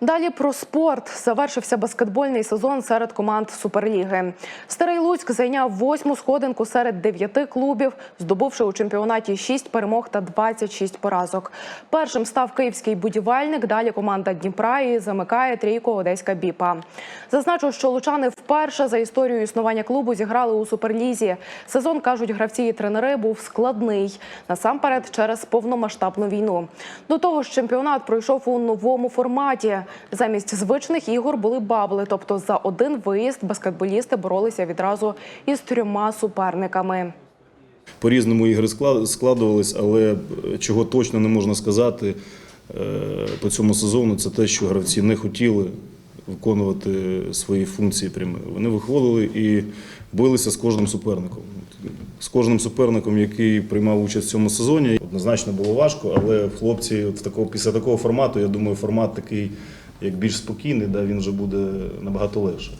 Далі про спорт завершився баскетбольний сезон серед команд Суперліги. Старий Луцьк зайняв восьму сходинку серед дев'яти клубів, здобувши у чемпіонаті 6 перемог та 26 поразок. Першим став київський будівельник. Далі команда Дніпра і замикає трійку Одеська Біпа. Зазначу, що лучани вперше за історію існування клубу зіграли у суперлізі. Сезон кажуть гравці і тренери був складний насамперед через повномасштабну війну. До того ж, чемпіонат пройшов у новому форматі. Замість звичних ігор були бабли, тобто за один виїзд баскетболісти боролися відразу із трьома суперниками. По-різному ігри склад- складувались, але е, чого точно не можна сказати е, по цьому сезону, це те, що гравці не хотіли виконувати свої функції прямі. Вони виходили і билися з кожним суперником. З кожним суперником, який приймав участь в цьому сезоні, однозначно було важко, але хлопці в такого, після такого формату, я думаю, формат такий, як більш спокійний, да, він вже буде набагато легше.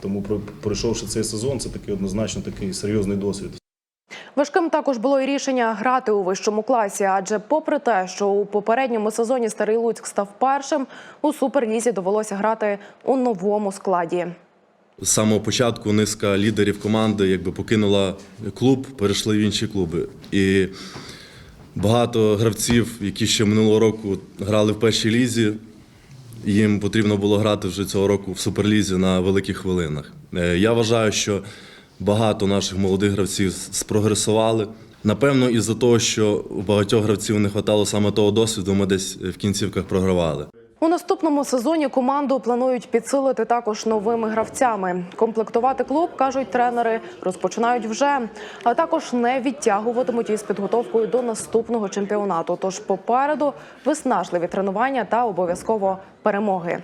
Тому про- пройшовши цей сезон, це такий однозначно такий серйозний досвід. Важким також було і рішення грати у вищому класі, адже, попри те, що у попередньому сезоні Старий Луцьк став першим, у суперлізі довелося грати у новому складі. З самого початку низка лідерів команди якби покинула клуб, перейшли в інші клуби. І багато гравців, які ще минулого року грали в першій лізі, їм потрібно було грати вже цього року в суперлізі на великих хвилинах. Е, Я вважаю, що багато наших молодих гравців спрогресували. Напевно, із-за того, що у багатьох гравців не вистачало саме того досвіду, ми десь в кінцівках програвали. У наступному сезоні команду планують підсилити також новими гравцями. Комплектувати клуб кажуть тренери, розпочинають вже, а також не відтягуватимуть із підготовкою до наступного чемпіонату. Тож попереду виснажливі тренування та обов'язково перемоги.